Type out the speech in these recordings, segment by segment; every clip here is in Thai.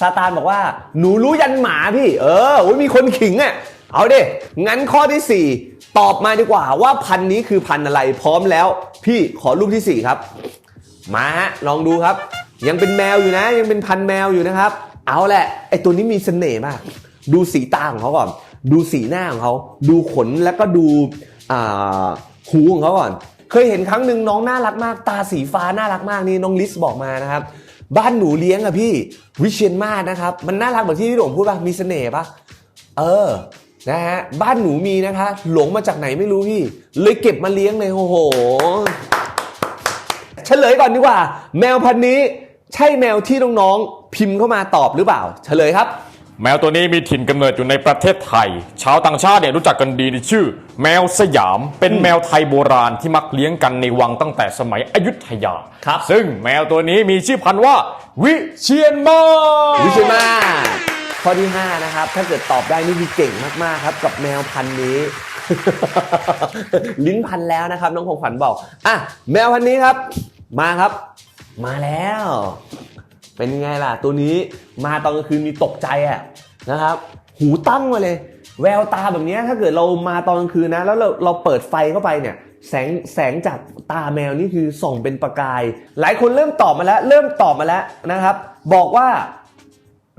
ซาตานบอกว่า หนูรู้ยันหมาพี่ เออโอ้ยมีคนขิงอะ เอาดิ งั้นข้อทีสี่ 4 ตอบมาดีกว่าว่าพันนี้คือพันอะไรพร้อมแล้ว พี่ขอรูปทีสี่ 4 ครับ มาฮะลองดูครับ ยังเป็นแมวอยู่นะ ยังเป็นพันแมวอยู่นะครับ เอาแหละไอตัวนี้มีเสน่ห์มาก ดูสีตาของเขาก่อน ดูสีหน้าของเขาดูขนแล้วก็ดูอ่าหูของเขาก่อน เคยเห็นครั้งหนึ่งน้องน่ารักมาก ตาสีฟ้าน่ารักมากนี่น้องลิสบอกมานะครับ บ้านหนูเลี้ยงอะพี่วิเชียนมาศนะครับ มันน่ารักเหมือนที่พี่หลงพูดป่ะมีเสน่ห์ป่ะเออนะฮะบ้านหนูมีนะคะ หลงมาจากไหนไม่รู้พี่ เลยเก็บมาเลี้ยงเลยโอ้โหเฉลยก่อนดีกว่า แมวพันนี้ใช่แมวที่น้องๆพิมพ์เข้ามาตอบหรือเปล่า เฉลยครับ แมวตัวนี้มีถิ่นกำเนิดอยู่ในประเทศไทย ชาวต่างชาติเนี่ยรู้จักกันดีในชื่อ แมวสยาม เป็นแมวไทยโบราณที่มักเลี้ยงกันในวังตั้งแต่สมัยอยุธยา ครับ ซึ่งแมวตัวนี้มีชื่อพันธุ์ว่า วิเชียนมาศวิชิมาข้อที่ 5 นะครับ ถ้าเกิดตอบได้นี่คือเก่งมาก ๆ ครับ กับแมวพันธุ์นี้ ลิ้นพันแล้วนะครับ น้องของขวัญบอก อะ แมวพันธุ์นี้ครับ มาครับ มาแล้ว เป็นไงล่ะ ตัวนี้มาตอนกลางคืนมีตกใจอะนะครับ หูตั้งมาเลย แววตาแบบนี้ถ้าเกิดเรามาตอนกลางคืนนะ แล้วเราเราเปิดไฟเข้าไปเนี่ยแสงแสงจากตาแมวนี่คือส่องเป็นประกาย หลายคนเริ่มตอบมาแล้ว เริ่มตอบมาแล้วนะครับ บอกว่า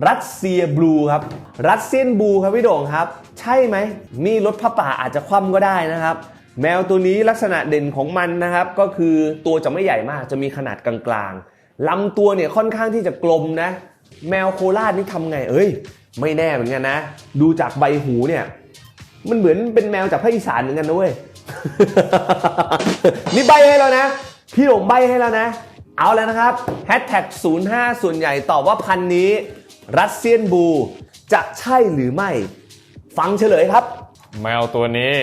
รัสเซียบลูครับ รัสเซียนบลูครับพี่โด่งครับ ใช่ไหมนี่รถผ้าป่าอาจจะคว่ำก็ได้นะครับ แมวตัวนี้ลักษณะเด่นของมันนะครับ ก็คือตัวจะไม่ใหญ่มากจะมีขนาดกลางๆ ลำตัวเนี่ยค่อนข้างที่จะกลมนะ แมวโคราชนี่ทำไง เอ้ย ไม่แน่เหมือนกันนะ ดูจากใบหูเนี่ย มันเหมือนเป็นแมวจากภาคอีสานเหมือนกันนะเว้ย นี่ใบให้แล้วนะ พี่หลงใบให้แล้วนะ เอาแล้วนะครับแฮชแท็ก05 ส่วนใหญ่ตอบว่าพันนี้ รัสเซียนบู จะใช่หรือไม่ ฟังเฉลยครับ แมวตัวนี้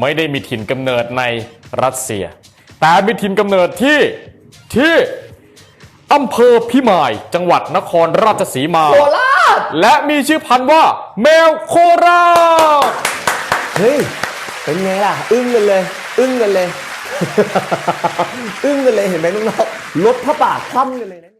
ไม่ได้มีถิ่นกำเนิดในรัสเซีย แต่มีถิ่นกำเนิดที่ที่ อำเภอพิมาย จังหวัดนครราชสีมา โคราชและมีชื่อพันธุ์ว่า แมวโคราช เฮ้ย เป็นไงล่ะ อึ้งกันเลย อึ้งกันเลย อึ้งกันเลยเห็นไหมน้องๆรถพระป่าคว่ำกันเลยนะ